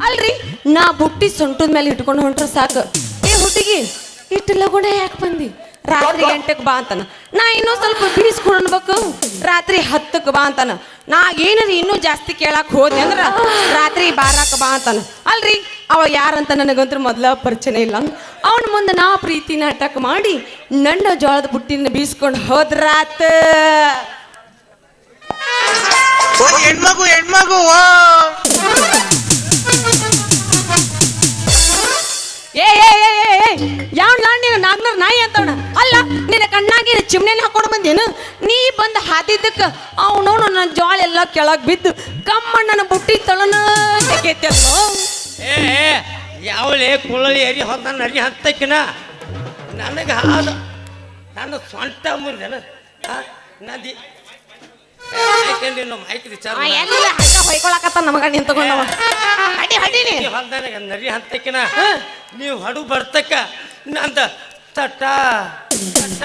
ಅಲ್ರಿ, ನಾ ಬುಟ್ಟಿ ಸೊಂಟದ ಮೇಲೆ ಇಟ್ಕೊಂಡು ಹೊಂಟ್ರ ಸಾಕು. ಏ ಹುಟ್ಟಿಗೆ ಇಟ್ಟು ಲಗುಣ ಯಾಕೆ ಬಂದಿ? ರಾತ್ರಿ ಎಂಟಕ್ಕೆ ಬಾ ಅಂತಾನ. ನಾ ಇನ್ನೂ ಸ್ವಲ್ಪ ಬೀಸ್ಕೊಂಡು ಅನ್ಬೇಕು ರಾತ್ರಿ ಹತ್ತಕ್ಕೆ ಬಾ ಅಂತಾನ. ನಾ ಏನಾರ ಇನ್ನೂ ಜಾಸ್ತಿ ಕೇಳಕ್ ಹೋದೆ ಅಂದ್ರ ರಾತ್ರಿ ಬಾರಕ್ಕೆ ಬಾ ಅಂತಾನ. ಅಲ್ರಿ, ಅವ ಯಾರಂತ ನನಗಂತೂ ಮೊದ್ಲ ಪರಿಚಯ ಇಲ್ಲ. ಅವನ ಮುಂದೆ ನಾ ಪ್ರೀತಿ ನಾಟಕ ಮಾಡಿ ನನ್ನ ಜೋಳದ ಬುಟ್ಟಿನ ಬೀಸ್ಕೊಂಡು ಹೋದ್ರಾತ. ರಾತ್ ಹೆಣ್ಮಗು ಹೆಣ್ಮಗು ಏ ಏ ಏ ಏ ಏ ಯಾವ್ನ ನೀನು ನಾಯಿ ಅಂತವಣ ಅಲ್ಲ, ನಿನ್ನ ಕಣ್ಣಾಗಿ ಚಿಮ್ನೆನ ಹಾಕೊಂಡು ಬಂದೇನು? ನೀ ಬಂದು ಹಾದಿದ್ದಕ್ಕೆ ಅವನು ನನ್ನ ಜೋಳ ಎಲ್ಲ ಕೆಳಗೆ ಬಿದ್ದು ಕಮ್ಮಣ್ಣನ ಬುಟ್ಟಿ ತಳನ ತೆಗೆತಲ್ಲೋ. ಏ ಯಾವಳೆ ಕುಳಲಿ ಎರಿ ಹೊತ್ತ ನರಿ ಹತ್ತಕ್ಕಿನ? ನನಗೆ ಹಾದು ನನ್ನ ಸ್ವಂತ ಮುರಿದೆನ ನದಿ ಯಾಕೆಂದ್ರೆ ನಮ್ಮ ಮೈಕ್ ವಿಚಾರ ಆ, ಎಲ್ಲ ಹಂಗ ಹೊಯ್ಕೊಳಕತ್ತ ನಮಗ ನಿನ್ ತಗೊಂಡವ ಹಡಿ ಹಡಿನಿ ಹೊಲ್ದಾನ ನರಿ ಹತ್ತಕ್ಕಿನ ನೀವು ಹಡು ಬರ್ತಕ್ಕ ನಂದ ತಟ್ಟ ತಟ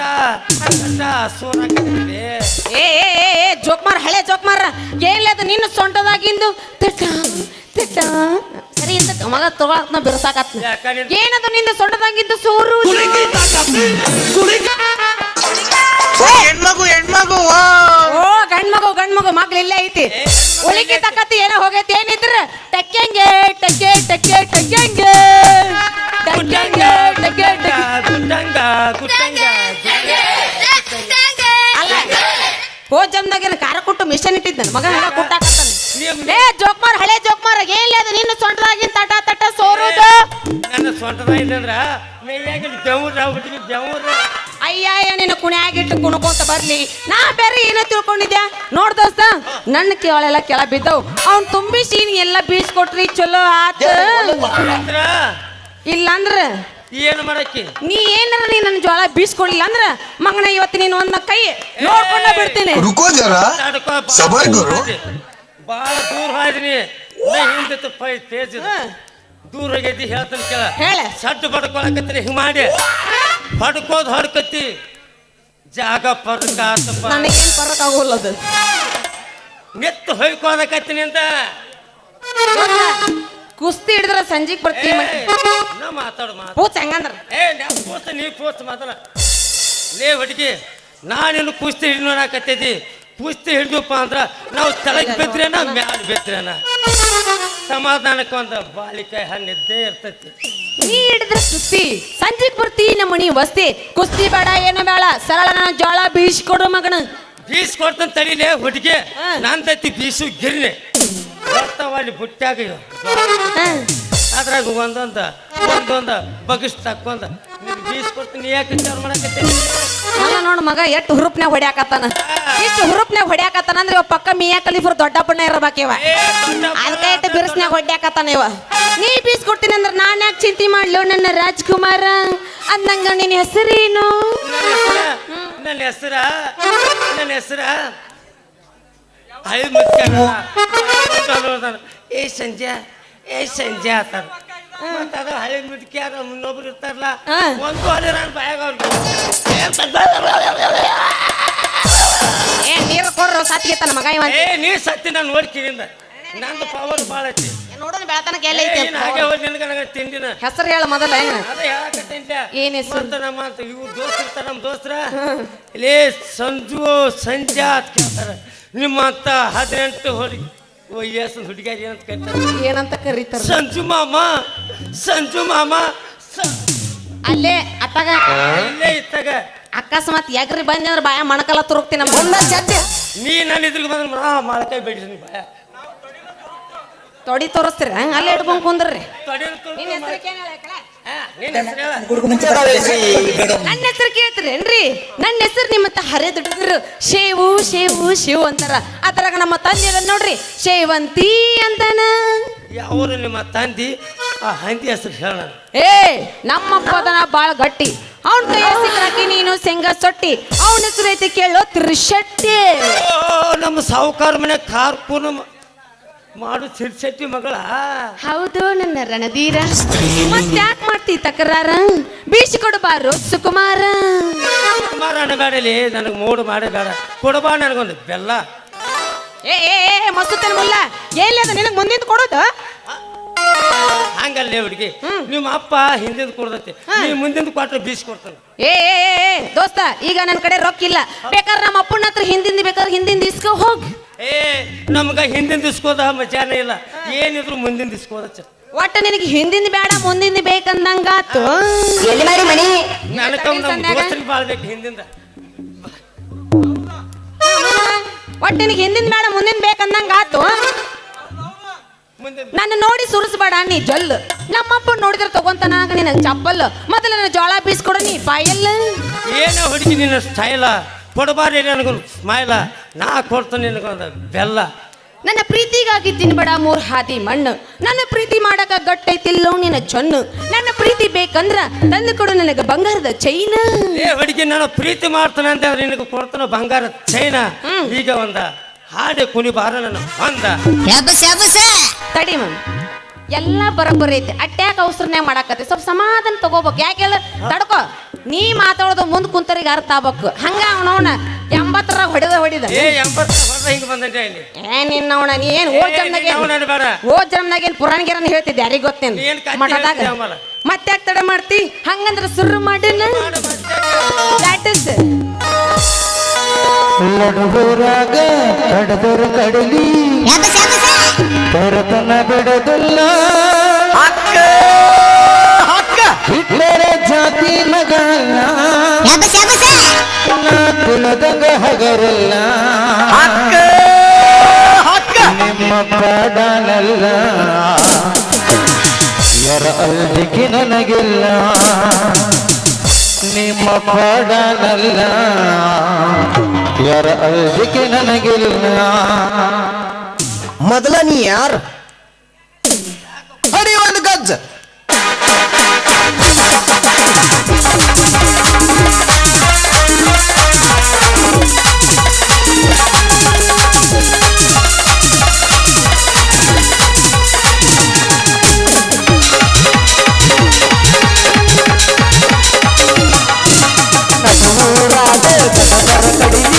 ಏ ಏ ಏ ಏ ಜೋಕ್ಮಾರ್ ಹಳೆ ಜೋಕ್ಮಾರ ಏನಿಲ್ಲ ಅದು ನಿನ್ನ ಸೊಂಟದಾಗಿಂದು ತಿಟ್ಟ ತಿಟ್ಟ ಸರಿ ಅಂತ ಮಗ ತಗೊಳಕ್ ನಾ ಬಿರ್ಸಾಕತ್ ಏನದು ನಿನ್ನ ಸೊಂಟದಾಗಿದ್ದು ಸೋರು? ಹೆಣ್ಮಗು ಹೆಣ್ಮಗು ಓ! ಓ ಗಂಡ್ ಮಗು ಗಂಡ್ ಮಗು ಮಗ್ಳು ಇಲ್ಲೇ ಐತಿ. ಉಳಿಕೆ ತಕ್ಕತಿ ಏನೋ ಹೋಗೈತಿ ಏನಿದ್ರ? ಟಕ್ಕೆಂಗೆ ಟಕ್ಕೆ ಟಕ್ಕೆ ಟಕ್ಕೆಂಗೆ ಟಕ್ಕೆಂಗೆ ಟಕ್ಕೆ ಟಕ್ಕೆ ಗುಟ್ಟಂಗ ಗುಟ್ಟಂಗ ಅಲ್ಲ ಹೋ ಜಮ್ದಾಗ ಖಾರ ಕೊಟ್ಟು ಮಿಷನ್ ಇಟ್ಟಿದ್ದ ಮಗ ಹಂಗ ಕುಟ್ಟಾಕತ್ತಾನ. ಏ ಜೋಕ್ಮಾರ್ ಹಳೆ ಜೋಕ್ಮಾರ್ ಏನ್ ಅದು ನಿನ್ನ ಸೊಂಟದಾಗಿನ ತಟ ತಟ ಸೋರುದು? ನನ್ನ ಸೊಂಟದ ಇಲ್ಲಂದ್ರ ಮೇಯಾಗ ಬೆವ್ರ ಹುಡುಗಿ ಬೆವ್ರ ಅಯ್ಯಯ್ಯ ನಿನ್ನ ಕುಣಿಯಾಗಿಟ್ಟು ಕುಣ್ಕೊಂತ ಬರ್ಲಿ. ನಾ ಬೇರೆ ಏನೋ ತಿಳ್ಕೊಂಡಿದ್ಯಾ? ನೋಡ್ದಸ್ತ ನನ್ನ ಕೇಳೆಲ್ಲ ಕೆಳ ಬಿದ್ದವು. ಅವ್ನ್ ತುಂಬಿಸಿ ನೀ ಎಲ್ಲ ಬೀಸ್ಕೊಟ್ರಿ ಚಲೋ ಆತ. ಇಲ್ಲಂದ್ರ? ಏನು ಮಾಡಕ್ಕೆ? ನೀ ಏನಾರ ನೀ ನನ್ನ ಜೋಳ ಬೀಸ್ಕೊಡ್ಲಿಲ್ಲ ಅಂದ್ರ ಮಗನ ಇವತ್ತು ನೀನು ಒಂದ ಕೈ ನೋಡ್ಕೊಂಡ ಬಿಡ್ತೀನಿ. ರುಕೋ ಬಾಳ ದೂರ ಹಾಯ್ದಿನಿ ದೂರ ಆಗೈತಿ ಹೇಳ್ತಾನೆ ಕೇಳ. ಹೇಳ. ಸಡ್ಡು ಬಡ್ಕೊಳಕತ್ತೀನಿ ಹಿಂಗ್ ಮಾಡಿ. ಹೊಡ್ಕೋದ್ ಹೊಡ್ಕತ್ತಿ ಜಾಗ ಪರ್ಕ ನನಗೇನ್ ಆಗೋಲ್ಲ ಅದು. ನೆತ್ತು ಹೊಯ್ಕೋದಕತ್ತೀನಿ ಅಂತ. ಕುಸ್ತಿ ಹಿಡಿದ್ರ ಸಂಜೆಗ್ ಬರ್ತೀವಿ ನಾ ಮಾತಾಡು ಮಾತು. ಪೂಚ್ ಹೆಂಗಂದ್ರ. ಏ ನಾ ಪೋಸ್ಟ್ ಮಾತಾಡ. ಲೇ ಹುಡುಗಿ ನಾನೇನು ಕುಸ್ತಿ ಹಿಡಿದು ನೋಡಕತ್ತೈತಿ ಕುಸ್ತಿ ಹಿಡಿದಪ್ಪ ಅಂದ್ರ ನಾವು ತಳಗ್ ಬಿದ್ರೇನ ಮ್ಯಾಲ ಬಿದ್ರೇನ. ಸಮಾಧಾನಕ್ಕೆ ಒಂದು ಬಾಳಿಕಾಯಿ ಹಣ್ಣು ಇದ್ದೇ ಇರ್ತೈತಿ. ನೀ ಹಿಡಿದ್ರ ಸುತ್ತಿ ಸಂಜೆಗ್ ಬರ್ತಿ ನಮ್ಮ ಮನಿ ವಸ್ತಿ. ಕುಸ್ತಿ ಬೇಡ ಏನ ಬೇಡ. ಸರಳ ನನ್ನ ಜೋಳ ಬೀಸ್ಕೊಡು ಮಗನ. ಬೀಸ್ ಕೊಡ್ತಾನೆ ತಡಿಲೇ ಹುಡುಗಿ. ನಂದೈತಿ ಬೀಸು ಗಿರ್ನೆ. ಬರ್ತಾವ ಅಲ್ಲಿ ಬುಟ್ಟ್ಯಾಗ ಇವು. ಹ. ಅದ್ರಾಗ ಒಂದೊಂದ ಒಂದೊಂದ ಬಗಸ್ ತಕ್ಕೊಂದ. ನೀನು ಬೀಸ್ ಕೊಡ್ತೀನಿ ಯಾಕೆ ವಿಚಾರ ಮಾಡಕತ್ತೀನಿ ಅಲ್ಲ ನೋಡು ಮಗ ಎಷ್ಟು ಹುರುಪ್ನ್ಯಾಗ ಹೊಡ್ಯಾಕತ್ತಾನ? ಇಷ್ಟು ಹುರುಪ್ನ್ಯಾಗ ಹೊಡ್ಯಾಕತ್ತಾನ ಅಂದ್ರೆ ಇವ ಪಕ್ಕ ಮಿಯಾ ಕಲಿಫರ್ ದೊಡ್ಡಪ್ಪಣ್ಣ ಇರಬೇಕಿವ ಅದಕ್ಕೆ ಇಟ್ಟು ಬಿರ್ಸ್ನ್ಯಾಗ ಹೊಡ್ಯಾಕತ್ತಾನ ಇವ. ನೀ ಬೀಸ್ ಕೊಡ್ತೀನಿ ಅಂದ್ರೆ ನಾನು ಯಾಕೆ ಚಿಂತೆ ಮಾಡ್ಲು? ನನ್ನ ರಾಜ್ಕುಮಾರ ಅಂದಂಗ ನಿನ್ನ ಹೆಸರೇನು? ನನ್ನ ಹೆಸರ? ನನ್ನ ಹೆಸರ? ಐದು ಮುದ್ಕ್ಯಾರ ಏ ಸಂಜೆ ಏ ಸಂಜೆ ಆತಾರ ಮತ್ತ ಅದ ಹಳಿ ಇರ್ತಾರಲ್ಲ ಹಾ. ಒಂದು ಹಳಿ ನಾನು ಬಾಯಾಗ ಅವ್ರಿಗೆ ಏ ನೀರು ಕೊಡ್ರು ಸತ್ಗೆತ್ತಾನ ಮಗ ಇವ ಏ ನೀ ಸತ್ತಿ ನಾನು ನಂದು ಪವರ್ ಭಾಳ ಐತಿ. ನೋಡೋಣ ಬೆಳತನಕ ಎಲ್ಲ ಏ, ಐತಿ ನೀನ್ ಹಾಗೆ ಹೋಗಿ ನಿನಗೆ ನನಗೆ ತಿಂದಿನ ಹೆಸರು ಹೇಳ ಮೊದಲ ಅದೇ ಹೇಳಕತ್ತೇನ್ಲ. ಏನ್ ಹೆಸ್ರು? ಮತ್ತ ನಮ್ಮ ಅಂತ ಇವು ದೋಸ್ತ ಇರ್ತಾರ ನಮ್ಮ ದೋಸ್ತರ. ಲೇ ಸಂಜು ಸಂಜಾ ಅಂತ ಕೇಳ್ತಾರ. ಅಂತ ಹದಿನೆಂಟು ಹುಡುಗಿ ವಯಸ್ಸು ಹುಡುಗಿಯಾಗಿ ಏನಂತ ಕರಿತಾರೆ? ಏನಂತ ಕರೀತಾರ? ಸಂಜು ಮಾಮ ಸಂಜು ಮಾಮ ಅಲ್ಲೇ ಅತ್ತಾಗ. ಅಲ್ಲೇ ಇತ್ತಾಗ. ಅಕಸ್ಮಾತ್ ಯಾಕ್ರಿ ಬಂದೆ ಅಂದ್ರೆ ಬಾಯ ಮಣಕಲ್ಲ ತುರುಕ್ತೀನಿ ನಮ್ಮ ನೀ ನನ್ನ ಇದ್ರಿಗೆ ಬಂದ್ರೆ ಮಾ ಮಾಳಕಾಯಿ ಬೇಡಿಸಿ ಬಾಯ. ತೊಡಿ ತೋರಿಸ್ತೀರ ಅಲ್ಲೇ ಇಟ್ಕೊಂಡ್ ಕುಂದ್ರಿ. ತೊಡಿ ನೀನು ಹೆಸರು ನಿನ್ನ ಹೆಸ್ರು ಹೇಳ. ನನ್ನ ಹೆಸರು ಕೇಳ್ತೀರೇನ್ರಿ? ನನ್ನ ಹೆಸರು ನಿಮ್ಮ ಹರೇ ದುಡಿದ್ರು ಶೇವು ಶೇವು ಶೇವು ಅಂತಾರ. ಅದ್ರಾಗ ನಮ್ಮ ತಂದೆ ನೋಡ್ರಿ. ಶೇವಂತಿ ಅಂತಾನ. ಯಾವ್ರು ನಿಮ್ಮ ತಂದಿ? ಆ ಹಂದಿ ಹೆಸರು ಹೇಳ ಏ ನಮ್ಮಪ್ಪದನ ಬಾಳ ಗಟ್ಟಿ. ಅವನ ಕೈ ನೀನು ಸೆಂಗ ಸೊಟ್ಟಿ. ಅವನ ಹೆಸರು ಐತಿ ಕೇಳೋ ತ್ರಿಶೆಟ್ಟಿ. ನಮ್ಮ ಸಾವುಕಾರ ಮನೆ ಕಾರ್ಕೂನ ಮಾಡು ಸಿರ್ಸೆಟ್ಟಿ ಮಗಳ. ಹೌದು ನನ್ನ ರಣಧೀರ. ಯಾಕೆ ಮಾಡ್ತಿ ತಕರಾರ? ಬೀಸಿ ಕೊಡಬಾರು ಸುಕುಮಾರ. ಕುಮಾರ ಅನಬೇಡಲಿ ನನಗೆ ಮೂಡು ಮಾಡಬೇಡ ಕೊಡಬಾ ನನಗೊಂದು ಬೆಲ್ಲ. ಏ ಏ ಏ ಮಸ್ತನ ಮುಲ್ಲ. ಎಲ್ಲಿ ಅದ? ನಿನಗೆ ಮುಂದಿಂದ ಕೊಡೋದು? ಹಂಗಲ್ಲೇ ಹುಡುಗಿ. ನಿಮ್ಮ ಅಪ್ಪ ಹಿಂದಿಂದ ಕೊಡ್ದೈತಿ ನೀ ಮುಂದಿಂದ ಕೊಟ್ರೆ ಬೀಸ್ ಕೊಡ್ತಾನೆ. ಏ ಏ, ಏ, ಏ, ದೋಸ್ತ ಈಗ ನನ್ನ ಕಡೆ ರೊಕ್ಕ ಇಲ್ಲ. ಬೇಕಾದ್ರೆ ನಮ್ಮ ಅಪ್ಪನ ಹತ್ರ ಹಿಂದಿಂದ ಬೇಕಾದ್ರೆ ಹಿಂದಿಂದ ಇಸ್ಕೊ ಹೋಗ್. ಏ ನಮ್ಗ ಹಿಂದಿಂದ ಇಸ್ಕೋದ ಮಜಾನ ಇಲ್ಲ. ಏನಿದ್ರು ಮುಂದಿಂದ ಇಸ್ಕೋದ ಚ. ಒಟ್ಟ ನಿನಗೆ ಹಿಂದಿಂದ ಬೇಡ ಮುಂದಿಂದ ಬೇಕಂದಂಗಾತು. ಎಲ್ಲಿ ಮಾರಿ ಮನಿ? ನನಗ ನಮ್ಮ ದೋಸ್ತರಿಗೆ ಬಾಳ್ಬೇಕು ಹಿಂದಿಂದ. ಒಟ್ಟ ನಿನಗೆ ಹಿಂದಿಂದ ಬೇಡ ಮುಂದಿನ ಬೇಕಂದಂಗಾತು. ನನ್ನ ನೋಡಿ ಸುರಿಸ್ಬೇಡ ನೀ ಜಲ್ ನಮ್ಮಪ್ಪ ನೋಡಿದ್ರೆ ತಗೊಂತಾನ ನಿನ್ನ ಚಪ್ಪಲ್. ಮೊದಲ ನನ್ನ ಜೋಳ ಬೀಸ್ಕೊಡ ನೀ ಬಾಯಲ್ಲ ಏನೋ ಹುಡುಗಿ ನಿನ್ನ ಸ್ಟೈಲ ಕೊಡಬಾರಿ ನನಗೊಂದು ಸ್ಮೈಲ ನಾ ಕೊಡ್ತೀನಿ ನಿನಗೊಂದು ಬೆಲ್ಲ. ನನ್ನ ಪ್ರೀತಿಗಾಗಿ ತಿನ್ಬೇಡ ಮೂರ್ ಹಾದಿ ಮಣ್ಣು. ನನ್ನ ಪ್ರೀತಿ ಮಾಡಕ ಗಟ್ಟೈತಿಲ್ಲೋ ನಿನ್ನ ಚೊನ್ನು. ನನ್ನ ಪ್ರೀತಿ ಬೇಕಂದ್ರ ತಂದು ಕೊಡು ನನಗೆ ಬಂಗಾರದ ಚೈನ ಏ ಹುಡುಗಿ ನಾನು ಪ್ರೀತಿ ಮಾಡ್ತಾನೆ ಅಂತ ನಿನಗೆ ಕೊಡ್ತಾನ ಬಂಗಾರದ ಚೈನ ಈಗ ಒಂದ ಹಾಡೆ ಕುಣಿ ಬಾರ ನನ್ನ ತಡಿ ಮಮ್. ಎಲ್ಲ ಬರೋಬ್ಬರಿ ಐತಿ. ಅಟ್ಯಾಕ ಅವಸರನ್ಯಾಗ ಮಾಡಾಕತ್ತೆ. ಸ್ವಲ್ಪ ಸಮಾಧಾನ ತಗೋಬೇಕು. ಯಾಕೆ ಹೇಳ? ತಡ್ಕೋ. ನೀ ಮಾತಾಡೋದು ಮುಂದ್ ಕುಂತರಿಗೆ ಅರ್ಥ ಆಗ್ಬೇಕು. ಹಂಗ ಅವನವನ ಎಂಬತ್ತರ ಹೊಡೆದ ಹೊಡಿದ. ಏ ಎಂಬತ್ತು ವರ್ಷ ಹಿಂಗ ಬಂದಂತೆ ಇಲ್ಲಿ ಏ ನಿನ್ನವನ ನೀ ಏನ್ ಓದ್ ಅನ್ಬೇಡ. ಓದ್ ಜನ್ದಾಗ ಏನ್ ಪುರಾಣ ಗಿರನ್ ಹೇಳ್ತಿದ್ದೆ ಯಾರಿಗ ಗೊತ್ತೇನ್? ಏನ್ ಕಥೆ ಮಠದಾಗ. ಹೇಳ್ತೀಯ ಆಮೇಲೆ? ಮತ್ತೆ ಯಾಕೆ ತಡ ಮಾಡ್ತಿ? ಹಂಗಂದ್ರ ಸುರ್ರು ಮಾಡಿನ? That is it. ಲಡುಗುರಾಗ ಕಡದರ ಕಡಲಿ. ಶಾಬ ಬಿಡದಲ್ಲ. ಹಿಟ್ಲರ ಜಾತಿ ಶಾಬಸ ಕುಲದಂಗ ಹಗರಲ್ಲ. ನಿಮ್ಮ ಪಾಡನಲ್ಲ ಯರ ಅಲ್ದಿಕ್ಕೆ ನನಗಿಲ್ಲ. ನಿಮ್ಮ ಕೊಡನಲ್ಲ ಯಾರ ಅರ್ಜಿಕೆ ನನಗಿಲ್ಲ. ಮೊದಲ ನೀ ಯಾರು? ಅಡಿ ಒಂದು ಗಜ್ಜ.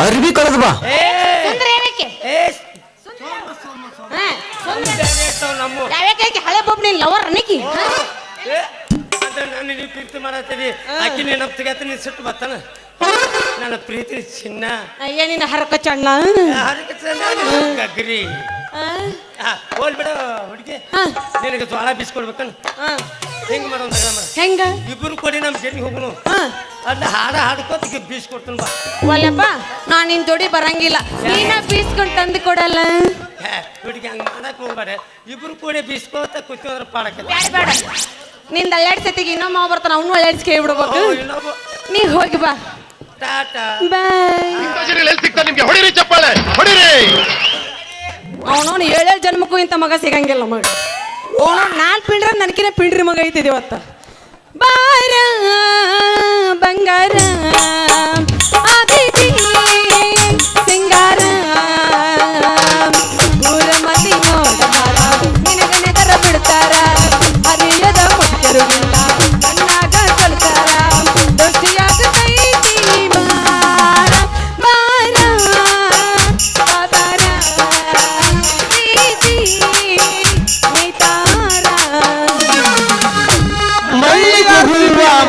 ಅರ್ಬಿ ಕಳೆದು ಬಾ. ಹಾ, ಹಳೆ ಬೊಬ್ಬನಿ ಲವರ್ ಅನ್ನಕಿ ನಾನು ನೀವು ಪ್ರೀತಿ ಆಕಿ ನೆನಪು ತೆಗೆತ ನೀನು ಸಿಟ್ಟು ಬರ್ತಾನ ನನ್ನ ಪ್ರೀತಿ ಚಿನ್ನ. ಏನಿನ ಹರಕ ಚಣ್ಣ ಅದಕ್ಕೆ ಗಗ್ರಿ. ಹೋಲ್ ಬಿಡ ಹುಡುಗಿ. ನಿನಗೆ ಜ್ವಾಳ ಬೀಸ್ಕೊಡ್ಬೇಕನ್. ಹಾ. ಹೆಂಗ್ ಮಾಡೋಣ ಹೆಂಗ? ಇಬ್ಬರು ಕೊಡಿ ನಮ್ಮ ಜಲ್ಲಿ ಹೋಗುನು. ಹಾ. ಅಲ್ಲ ಹಾಡ ಹಾಡ್ಕೋತ ಬೀಸ್ಕೊಡ್ತಾನ ಬಾ. ಒಲ್ಲಪ್ಪ ನಾ ನಿನ್ ಜೋಡಿ ಬರಂಗಿಲ್ಲ. ನೀನ ಬೀಸ್ಕೊಂಡ್ ತಂದು ಕೊಡಲ್ಲ? ಹೇ, ಹುಡುಗಿ ಹಂಗ ಮಾಡಕ್ ಹೋಗ್ಬೇಡ. ಇಬ್ರು ಕೂಡ ಬೀಸ್ಕೋತ ಕೂತ್ಕೊಂಡ್ರೆ ಪಾಡಕ್ಕೆ ಬೇಡ ನಿಂದ ಅಲ್ಲಾಡ್ ಸತಿಗೆ ಇನ್ನೊಮ್ಮ ಬರ್ತಾನ ಅವನು ಅಲ್ಲಾಡ್ಸಿ ಕೇಳ್ಬಿಡ್ಬೇಕು ನೀ ಹೋಗಿ ಬಾ. ಟಾಟಾ. ಬಾಯ್. ನಿಮ್ಗೆ? ಹೊಡಿರಿ ಚಪ್ಪಾಳೆ ಹೊಡಿರಿ. ಅವನವನು ಏಳೇಳು ಜನ್ಮಕ್ಕೂ ಇಂಥ ಮಗ ಸಿಗಂಗಿಲ್ಲ ಮಗ. ಅವನು ನಾನ್ ಪಿಂಡ್ರ ನನಕಿನ ಪಿಂಡ್ರಿ ಮಗ ಐತಿದೆ ಇವತ್ತ. ಬಾರ ಬಂಗಾರ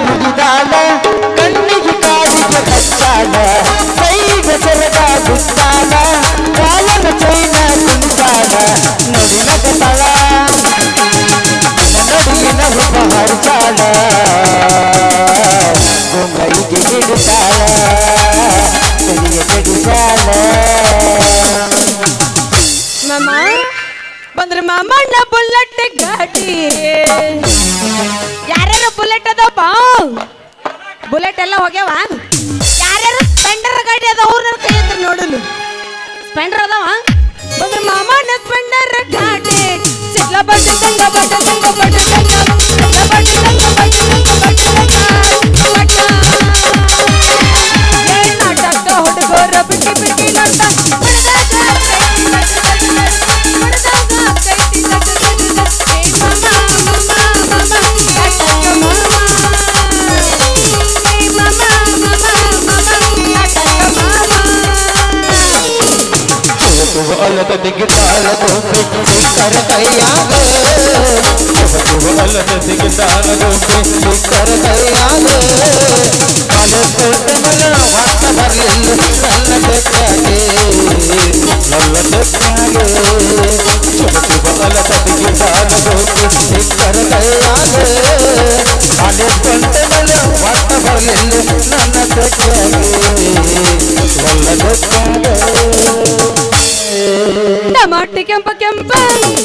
ಮುಗಿದಾಳ, ಕಣ್ಣಿಗೆ ಕಾಡಿಗೆ ಕಚ್ಚಾಳ, ಕೈಗೆ ಸೆರೆದ ಗುತ್ತಾಳ ಕಾಲನ ಚೈನ ಕುಂತಾಳ ನೋಡಿ ನಗತಾಳ ನಡುವಿನ ಹುಬ್ಬ ಹರಿಚಾಳ. ಗುಂಗೈಗೆ ಹಿಡಿತಾಳ ಕಲಿಗೆ ಕೆಡಿಸಾಳ ಬಂದ್ರೆ ಮಾಮಣ್ಣ ಬುಲೆಟ್ ಗಾಡಿ ಯಾರ್ಯಾರು ಬುಲೆಟ್ ಅದಾವಪ್ಪ ಬುಲೆಟ್ ಎಲ್ಲ ಹೋಗ್ಯಾವ ಯಾರ್ಯಾರು ಸ್ಪೆಂಡರ್ ಗಾಡಿ ಅದ ಅವ್ರ ಕೈ ನೋಡಲು ಸ್ಪೆಂಡರ್ ಅದಾವ ಬಂದ್ರೆ ಮಾಮಣ್ಣ ಸ್ಪೆಂಡರ್ ಗಾಡಿ ಸಿಡ್ಲ ಬಡ್ಡಿ ತಂಗ ಬಡ್ಡಿ ತಂಗ ದಿಗಿತಾಳ ಗೊಂಬೆ ಸಿಕ್ಕರ ಕೈಯಾಗ. ಅಲ್ಲದ ದಿಗಿತಾಳ ಗೊಂಬೆ ಸಿಕ್ಕರ ಕೈಯಾಗ. ಮಲಕೊಂಡಮಲ ಹೊತ್ತ ಬರಲಿಲ್ಲ ನನ್ನ ಬೆಟ್ಟಾಗೆ ನನ್ನ ಬೆಟ್ಟಾಗೆ ಬರಲಿಲ್ಲ ನನ್ನ ನನ್ನ ಟಮಾಟಿ ಕೆಂಪ ಕೆಂಪ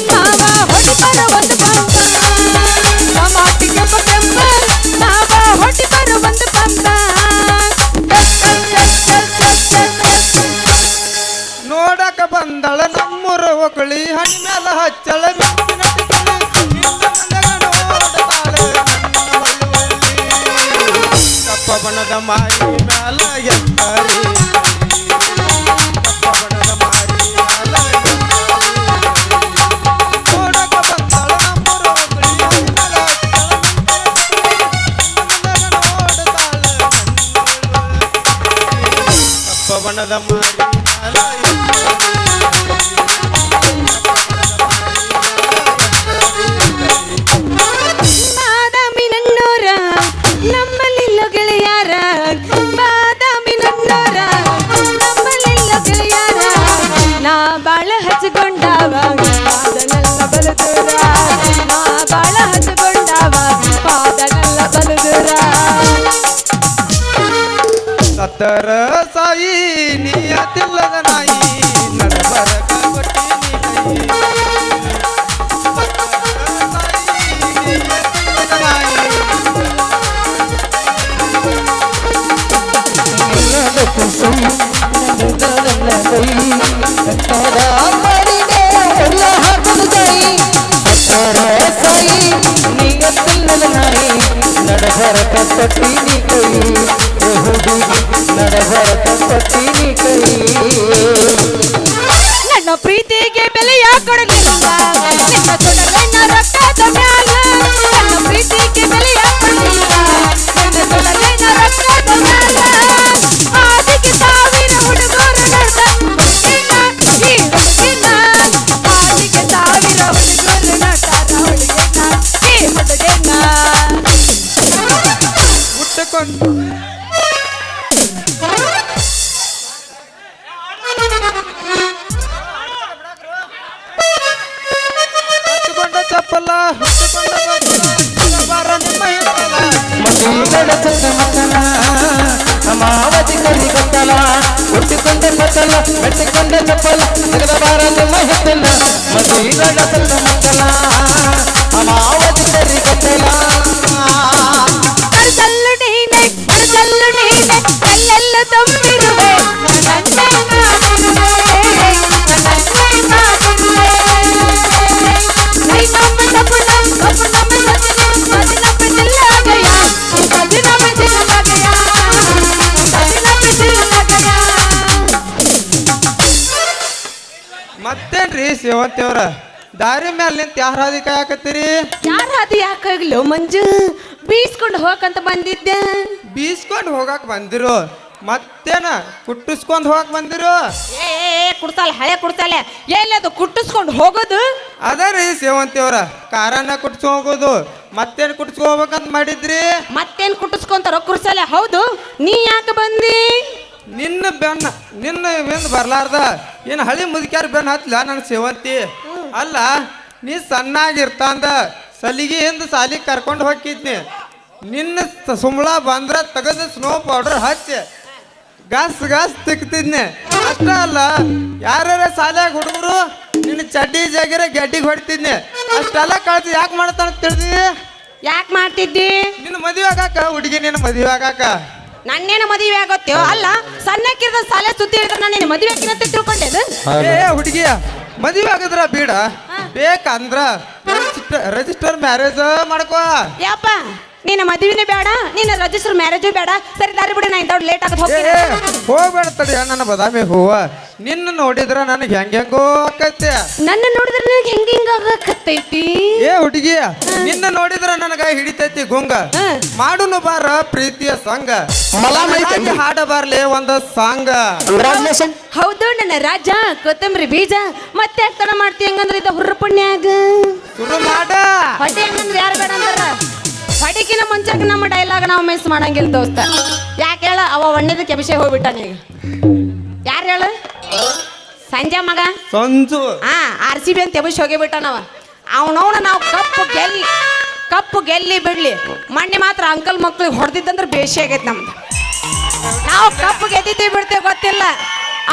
ಮಾವ ಹೊಡಿಬಾರ ಒಂದು ಪಂಪ ಟಮಾಟಿ ಕೆಂಪ ಕೆಂಪ ಮಾವ ಹೊಡಿಬಾರ ಒಂದು ಪಂಪ ನೋಡಕ ಬಂದಳ ನಮ್ಮೂರ ಒಕಳಿ ಹಣಿ ಮ್ಯಾಲ ಹಚ್ಚಳ ಬೆಂಕಿ ನಟಿಕಳಿ. ನಿನ್ನ ಮನಗ ಕಪ್ಪ ಬಣ್ಣದ ಮಾರಿ ಮ್ಯಾಲ ಬಾದಾಮಿ ನನ್ನೋರ ನಮ್ಮಲ್ಲಿಲ್ಲ ಗೆಳೆಯಾರ ಬಾದಾಮಿ ನನ್ನೋರ ನಮ್ಮಲ್ಲಿಲ್ಲ ಗೆಳೆಯಾರ ನಾ ಬಾಳ ಹಚ್ಕೊಂಡಾವ ಪಾದನೆಲ್ಲ ಬಲದೂರ ನಾ ಬಾಳ ಹಚ್ಕೊಂಡಾವ ಪಾದನೆಲ್ಲ ಬಲದೂರ ಸತ್ತರ ಸಾಯಿ ನಿಯತಿಲ್ಲದ ನಡಭರತ ಪಟ್ಟಿನಿ ಕೈ ಹುಡುಗಿ ನಡಭರತ ಪಟ್ಟಿನಿ ಕೈ. ನನ್ನ ಪ್ರೀತಿಗೆ ಬೆಲೆಯ ಕೊಡಲಿಲ್ಲ ನಿನ್ನ ಕೊಡಲೆನ್ನ ಮತ್ತೇನ್ರಿ ಸೇವಂತಿಯವ್ರ ದಾರಿ ಮ್ಯಾಲ ನಿಂತ ಯಾರ ಹಾದಿ ಕಾಯಕತ್ತೀರಿ ಯಾರ ಅದು ಯಾಕಾಗ್ಲೋ ಮಂಜು? ಬೀಸ್ಕೊಂಡು ಹೋಗಂತ ಬಂದಿದ್ದೆ. ಬೀಸ್ಕೊಂಡು ಹೋಗಕ್ ಬಂದಿರು? ಮತ್ತೇನ ಕುಟ್ಟಿಸ್ಕೊಂಡು ಹೋಗಕ್ ಬಂದಿರು? ಏ ಕುಡ್ತಾಳೆ ಹಳೆ ಕುಡ್ತಾಲೆ ಎಲ್ಲದು ಕುಟ್ಟಿಸ್ಕೊಂಡು ಹೋಗೋದು? ಅದ ರೀ ಸೇವಂತಿಯವ್ರ ಕಾರನ್ನ ಕುಟ್ಸ್ಕೊಂಡ್ ಹೋಗೋದು. ಮತ್ತೇನ್ ಕುಟ್ಸ್ಕೊಂಡ್ ಹೋಗ್ಬೇಕಂತ ಮಾಡಿದ್ರಿ? ಮತ್ತೇನ್ ಕುಟ್ಟಿಸ್ಕೊಂತಾರ ಕುರ್ಸಲೆ ಹೌದು ನೀ ಯಾಕೆ ಬಂದಿ? ನಿನ್ನ ಬೆನ್ನ ನಿನ್ನ ಬೆಂದು ಬರ್ಲಾರ್ದ ಏನ್ ಹಳಿ ಮುದುಕ್ಯಾರ ಬೆನ್ನ ಹತ್ಲ ನನ್ನ ಸೇವಂತಿ? ಅಲ್ಲ ನೀ ಸಣ್ಣಾಗಿರ್ತಾಂದ ಸಲಿಗೆ ಹಿಂದ ಸಾಲಿ ಕರ್ಕೊಂಡು ಹೋಗಿದ್ನಿ ನಿನ್ನ ಸುಮ್ಳ ಬಂದ್ರ ತೆಗೆದು ಸ್ನೋ ಪೌಡರ್ ಹಚ್ಚಿ ಗಾಸ್ ಗಾಸ್ ತಿಕ್ತಿದ್ನಿ. ಅಷ್ಟ ಅಲ್ಲ ಯಾರ್ಯಾರ ಸಾಲ್ಯಾಗ ಹುಡುಗರು ನಿನ್ನ ಚಡ್ಡಿ ಜಾಗಿರ ಗಡ್ಡಿಗೆ ಹೊಡಿತಿದ್ನಿ. ಅಷ್ಟೆಲ್ಲ ಕಳ್ಸಿ ಯಾಕೆ ಮಾಡ್ತಾನ ತಿಳಿದಿ? ಯಾಕೆ ಮಾಡ್ತಿದ್ದಿ? ನಿನ್ನ ಮದುವೆ ಆಗಾಕ ಹುಡುಗಿ ನಿನ್ನ ಮದುವೆ ಆಗಾಕ ನನ್ನೇನು ಮದುವೆ ಆಗೋತ್ಯೋ? ಅಲ್ಲ ಸಣ್ಣಕ್ಕಿರದ ಸಾಲೆ ಸುತ್ತಿ ನಾನು ನಿನ್ನ ಮದುವೆ ಆಗಿನಂತ ತಿಳ್ಕೊಂಡೆ ಏ ಹುಡುಗಿ ಮದುವೆ ಆಗದ್ರ ಬೇಡ. ಬೇಕಂದ್ರ ರಿಜಿಸ್ಟರ್ ಮ್ಯಾರೇಜ್ ಮಾಡ್ಕೋ. ಯಪ್ಪ. ನಿನ್ನ ಮದುವೆನೇ ಬೇಡ ನಿನ್ನ ರಜಿಸ್ಟರ್ ಮ್ಯಾರೇಜು ಬೇಡ. ಸರಿ ದಾರಿ ಬಿಡಿ ನಾ ಇಂಥವ್ರು ಲೇಟ್ ಆಗದ್ ಹೋಗ್ತೀನಿ. ಹೋಗ್ಬೇಡ ತಡಿ ನನ್ನ ಬದಾಮಿ ಹೂವ. ನಿನ್ನ ನೋಡಿದ್ರ ನನಗೆ ಹೆಂಗ್ ಹೆಂಗೋ ಆಕೈತಿ. ನನ್ನ ನೋಡಿದ್ರೆ ನಿನಗೆ ಹೆಂಗ ಹಿಂಗ ಆಗಕತ್ತೈತಿ? ಏ ಹುಡುಗಿಯ ನಿನ್ನ ನೋಡಿದ್ರ ನನಗ ಹಿಡಿತೈತಿ ಗುಂಗ. ಮಾಡುನು ಬಾರ ಪ್ರೀತಿಯ ಸಂಗ ಮಲಾಮೈತಿ. ಹಾಡ ಬರ್ಲಿ ಒಂದ ಸಾಂಗ. ಕಂಗ್ರಾಚುಲೇಷನ್ ಹೌದು ನನ್ನ ರಾಜ ಕೊತ್ತಂಬರಿ ಬೀಜ. ಮತ್ತೆ ಯಾಕೆ ತಡ ಮಾಡ್ತಿ ಹೆಂಗಂದ್ರೆ ಇದ ಹುರ್ರ ಪುಣ್ಯಾಗ? ಶುರು ಮಾಡ. ಹೊಟ್ಟೆ ಹಂಗಂದ್ರೆ ಯಾರು ಬೇಡ ಅಂದಾರ ಹೊಡಿಕಿನ ಮುಂಚೆಗೆ ನಮ್ಮ ಡೈಲಾಗ್ ನಾವು ಮಿಸ್ ಮಾಡಂಗಿಲ್ಲ ದೋಸ್ತ. ಯಾಕೆ ಹೇಳ? ಅವ ಒಣ್ಣದಕ್ಕೆ ಅಭಿಷೇಕ್ ಹೋಗ್ಬಿಟ್ಟಾನ ಈಗ. ಯಾರು ಹೇಳು? ಸಂಜೆ ಮಗ? ಸಂಜು. ಹಾ ಆರ್ ಸಿ ಬಿ ಅಂತ ಎಬಿಸಿ ಹೋಗಿಬಿಟ್ಟಾನವ ಅವನವನ ನಾವು ಕಪ್ಪು ಗೆಲ್ಲಿ ಕಪ್ಪು ಗೆಲ್ಲಿ ಬಿಡ್ಲಿ. ಮಣ್ಣೆ ಮಾತ್ರ ಅಂಕಲ್ ಮಕ್ಳಿಗೆ ಹೊಡೆದಿದ್ದಂದ್ರೆ ಬೇಷಿ ಆಗೈತೆ ನಮ್ದು. ನಾವು ಕಪ್ಪು ಗೆದ್ದಿದ್ದೀವಿ ಬಿಡ್ತೇವೆ ಗೊತ್ತಿಲ್ಲ.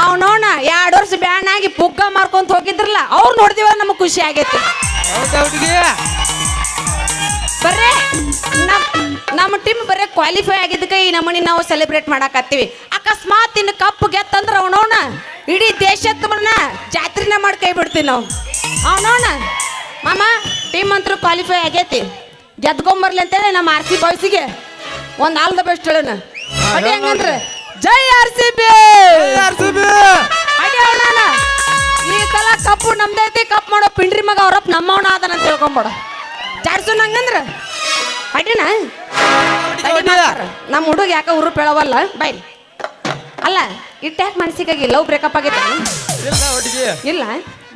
ಅವನೋಣ ಎರಡು ವರ್ಷ ಬ್ಯಾನ್ ಆಗಿ ಪುಗ್ಗ ಮಾರ್ಕೊಂತ ಹೋಗಿದ್ರಲ್ಲ ಅವ್ರು ನೋಡಿದಿವ ನಮಗೆ ಖುಷಿ ಆಗೈತೆ. ಬರ್ರೆ? ನಮ್ ನಮ್ಮ ಟೀಮ್ ಬರೇ ಕ್ವಾಲಿಫೈ ಆಗಿದ್ದಕ್ಕೆ ಈ ನಮ್ಮನಿ ನಾವು ಸೆಲೆಬ್ರೇಟ್ ಮಾಡಕತ್ತೀವಿ. ಅಕಸ್ಮಾತ್ ಇನ್ನು ಕಪ್ಪು ಗೆತ್ತಂದ್ರೆ ಅವನೋಣ ಇಡೀ ದೇಶದ ಜಾತ್ರೆನ ಮಾಡಿ ಕೈ ಬಿಡ್ತೀವಿ ನಾವು. ಅವನೋಣ ಮಾಮ ಟೀಮ್ ಅಂತೂ ಕ್ವಾಲಿಫೈ ಆಗೈತಿ. ಗೆದ್ಕೊಂಬರ್ಲಿ ಅಂತೇಳಿ ನಮ್ಮ ಆರ್ ಸಿ ಬಾಯ್ಸಿಗೆ ಒಂದು ಆಲ್ ದ ಬೆಸ್ಟ್ ಹೇಳೋಣ. ಅಡಿ ಹಂಗಂದ್ರೆ ಜೈ ಆರ್ ಸಿ ಬಿ ಆರ್ ಅಡಿ ಅವನ ಈ ಸಲ ಕಪ್ಪು ನಮ್ದೈತಿ ಕಪ್ ಮಾಡೋ ಪಿಂಡ್ರಿ ಮಗ ಅವ್ರಪ್ಪ ನಮ್ಮವನ ಅದನ್ನ ತಿಳ್ಕೊಂಬೇಡ ಜಾಡ್ಸು ನಂಗಂದ್ರ? ಅಡ್ಡಿನ ನಮ್ಮ ಹುಡುಗ ಯಾಕ ಊರು ಪೇಳವಲ್ಲ ಬೈ ಅಲ್ಲ ಇಟ್ಟ ಯಾಕೆ ಮನ್ಸಿಗಾಗಿ ಲವ್ ಬ್ರೇಕಪ್ ಆಗೈತೆ ಇಲ್ಲ ಹುಡುಗಿ. ಇಲ್ಲ?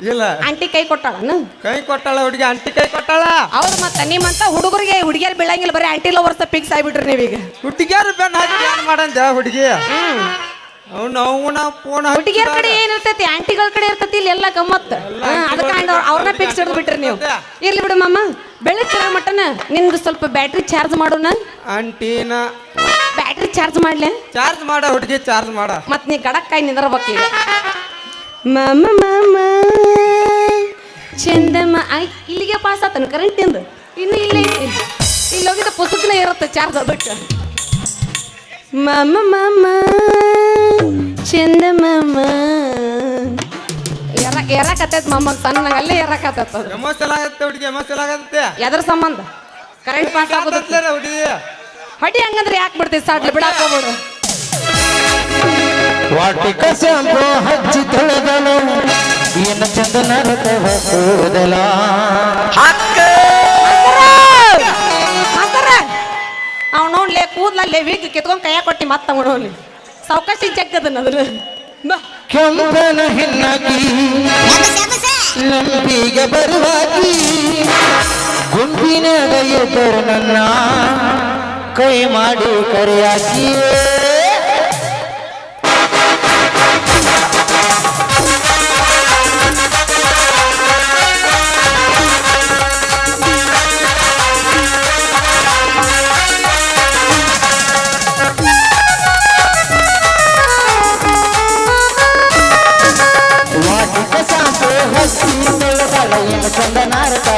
ಇಲ್ಲ. ಆಂಟಿ ಕೈ ಕೊಟ್ಟಾಳನ? ಕೈ ಕೊಟ್ಟಾಳ ಹುಡುಗಿ ಆಂಟಿ ಕೈ ಕೊಟ್ಟಾಳ. ಹೌದು ಮತ್ತೆ ನಿಮ್ಮಂತ ಹುಡುಗರಿಗೆ ಹುಡುಗಿಯರ್ ಬೀಳಂಗಿಲ್ಲ ಬರೀ ಆಂಟಿ ಲವರ್ಸ್ ಫಿಕ್ಸ್ ಆಗ್ಬಿಟ್ರಿ ನೀವೀಗ. ಹುಡುಗಿಯರು ಬೆನ್ನ ಹಾಕಿ ಏನ್ ಮಾಡಂದ ಹುಡುಗಿ? ಅವ್ನ ಅವನ ಫೋನ್ ಹುಡುಗಿಯರ ಕಡೆ ಏನಿರ್ತೈತಿ ಆಂಟಿಗಳ ಕಡೆ ಇರ್ತೈತಿ ಇಲ್ಲಿ ಎಲ್ಲ ಗಮ್ಮತ್. ಅದಕ್ಕೆ ಅವ್ರ- ಅವ್ರನ್ನ ಫಿಕ್ಸ್ ಹಿಡಿದು ಬಿಟ್ರಿ ನೀವು. ಇರ್ಲಿ ಬಿಡು ಮಾಮ. ಬೆಳಗ್ಗೆ ಮಟನ ನಿಂದು ಸ್ವಲ್ಪ ಬ್ಯಾಟ್ರಿ ಚಾರ್ಜ್ ಮಾಡೋಣ. ಅಂಟಿನ ಬ್ಯಾಟ್ರಿ ಚಾರ್ಜ್ ಮಾಡ್ಲೆ? ಚಾರ್ಜ್ ಮಾಡ ಹುಡುಗಿ ಚಾರ್ಜ್ ಮಾಡ. ಮತ್ ನೀ ಗಡಕ್ಕಾಯಿ ನಿಂದ್ರಬೇಕು ಈಗ. ಮಾಮ ಮಾಮ ಚಂದಮ್ಮ ಆಯ್ ಇಲ್ಲಿಗೆ ಪಾಸ್ ಆತನ ಕರೆಂಟ್ ಇಂದ? ಇನ್ನು ಇಲ್ಲಿ ಇಲ್ಲಿ. ಹೋಗಿದ್ದ ಪುಸ್ತಕನೇ ಇರುತ್ತೆ ಚಾರ್ಜ್ ಅದಕ್ಕೆ. ಮಾಮ ಮಾಮ ಚಂದ ಮಾಮ ಎರ ಎರಕತ್ತೈತ್ ಮಾಮ ಸಣ್ಣ ಅಲ್ಲೇ ಎರಕತ್ತೈತ ಅದು. ಎಮೋಷನ್ ಆಗತ್ತೆ ಹುಡುಗಿ ಎಮೋಷನ್ ಆಗತ್ತೆ. ಎದ್ರ ಸಂಬಂಧ? ಕರೆಂಟ್ ಪಾಸ್ ಹುಡುಗಿ? ಹೊಡಿ ಹಂಗಂದ್ರೆ ಯಾಕೆ ಬಿಡ್ತೀವಿ ಸಾಟ್ಲಿ ಬಿಡಾಕೋಬಿಡು ವಾಟಿಕ ಶಾಂಪು ಹಚ್ಚಿ ತೊಳೆದನು. ಏನು ಚಂದನ ರಥವ ಕೂದಲ. ಅವನೋನ್ಲೆ ಕೂದ್ಲಲ್ಲೇ ವೀಗ್ ಕಿತ್ಕೊಂಡ್ ಕೈಯ ಕೊಟ್ಟಿ ಮತ್ತೆ ಸಾವಕಾಶ ಜಗ್ಗದನ್ನ ಅದ್ರ ಬಾ ಕೆಂಪನ ಹಿನ್ನಗಿ ನಂಬಿಗೆ ಬರುವಾಗಿ ಗುಂಪಿನ ಎದುರು ನನ್ನ ಕೈ ಮಾಡಿ ಕರೆಯಾಕಿಯೇ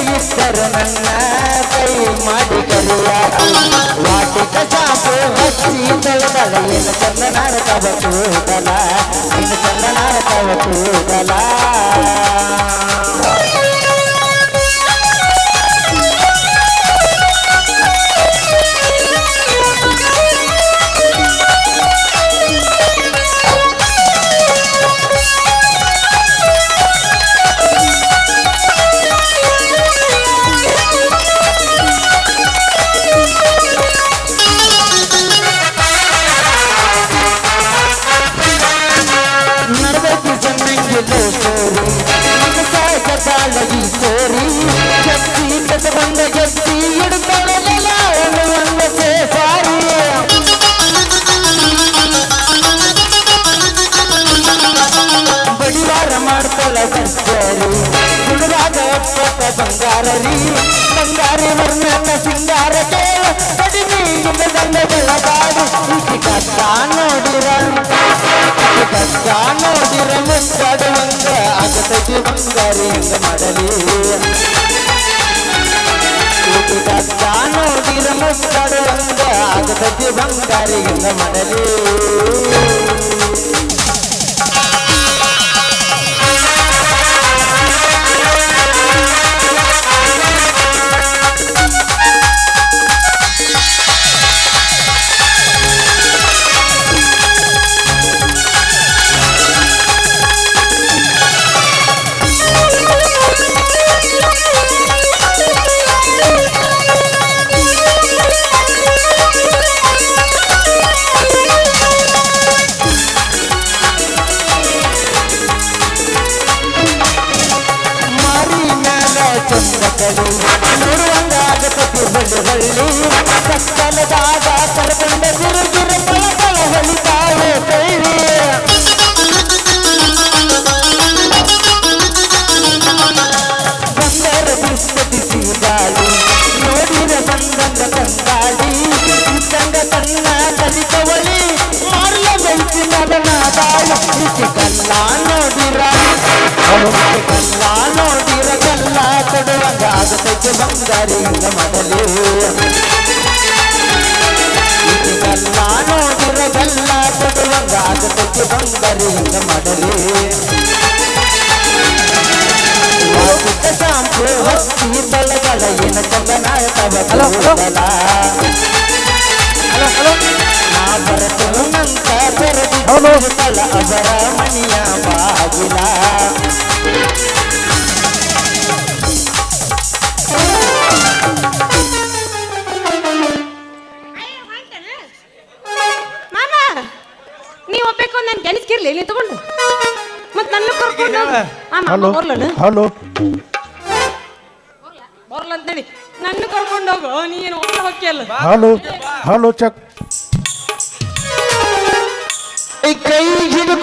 ಇದ್ದರು ನನ್ನ ಕೈ ಮಾಡಿ ಕಲಿಯ ವಾಟಿಕ ಚಾಪು ಹಚ್ಚಿ ಬೆಳೆದಳ ಏನು ಚಂದನಾರ ತವ ಕೂದಲ ಚಂದನಾರ ತವ ಕೂದಲ ನೋಡಿರ ಮುದ್ದಾಡುವಂಗ ಆಗತೈತಿ ಬಂಗಾರಿ ಹೆಂಗ ಚಂದಕಳು ನೋಡುವಂಗ ಆಗತತಿ ಬಡವಳ್ಳಿ ಕತ್ತಲದಾಗ ಕರ್ಕೊಂಡ ಗುರು ಕಳಕಳ ಹೊಲಿತಾಳೆ ಕೈಲಿ ಬಂದರ ಬಿಸ್ತತಿ ಗಾಳಿ ನೋಡಿರ ಬಂದಂಗ ತಂಗಾಡಿ ಇದ್ದಂಗ ತನ್ನ ಕಲಿಕವಳಿ ಮಾರ್ಲ ಬೆಂಚಿನ ನಾದಾಳಿ ಇಸಿ ಕಲ್ಲ ನೋಡಿರ ಕಲ್ಲ ಕಲ್ಲ ಕೊಡುವಂಗ ಆಗತೈತೆ ಬಂಗಾರಿ ಹಿಂಗ ಮಾಡಲಿ ಇಸಿ ಕಲ್ಲ ನೋಡಿರ ಕಲ್ಲ ಕೊಡುವಂಗ ಆಗತೈತೆ ಬಂಗಾರಿ ಹಿಂಗ ಮಾಡಲಿ ವಾಸಿಕ ಶಾಂಪು ತಲೆಗಳ ಏನ ಹಲೋ ಹಲೋ. ಕೂದಲ ನಾ ಬರತು ನಂತ ಹಲೋ ತಲ ಅವರ ಮಣಿಯ ಬಾಗಿಲ. ನೀವು ನನ್ ಗೆಣಸ್ಕಿರ್ಲಿ ಇಲ್ಲಿ ತಗೊಂಡು? ಮತ್ ನನ್ನ ಕರ್ಕೊಂಡು ಹಲೋ. ಬರ್ಲನ ಹಲೋ. ಬರ್ಲ ಅಂತೇಳಿ. ನನ್ನ ಕರ್ಕೊಂಡು ಹೋಗು. ನೀನು ಒಳ್ಳೆ ಹೊಕ್ಕಿಯಲ್ಲ ಹಲೋ. Hello check. ಕೈ ಹಿಡಿದು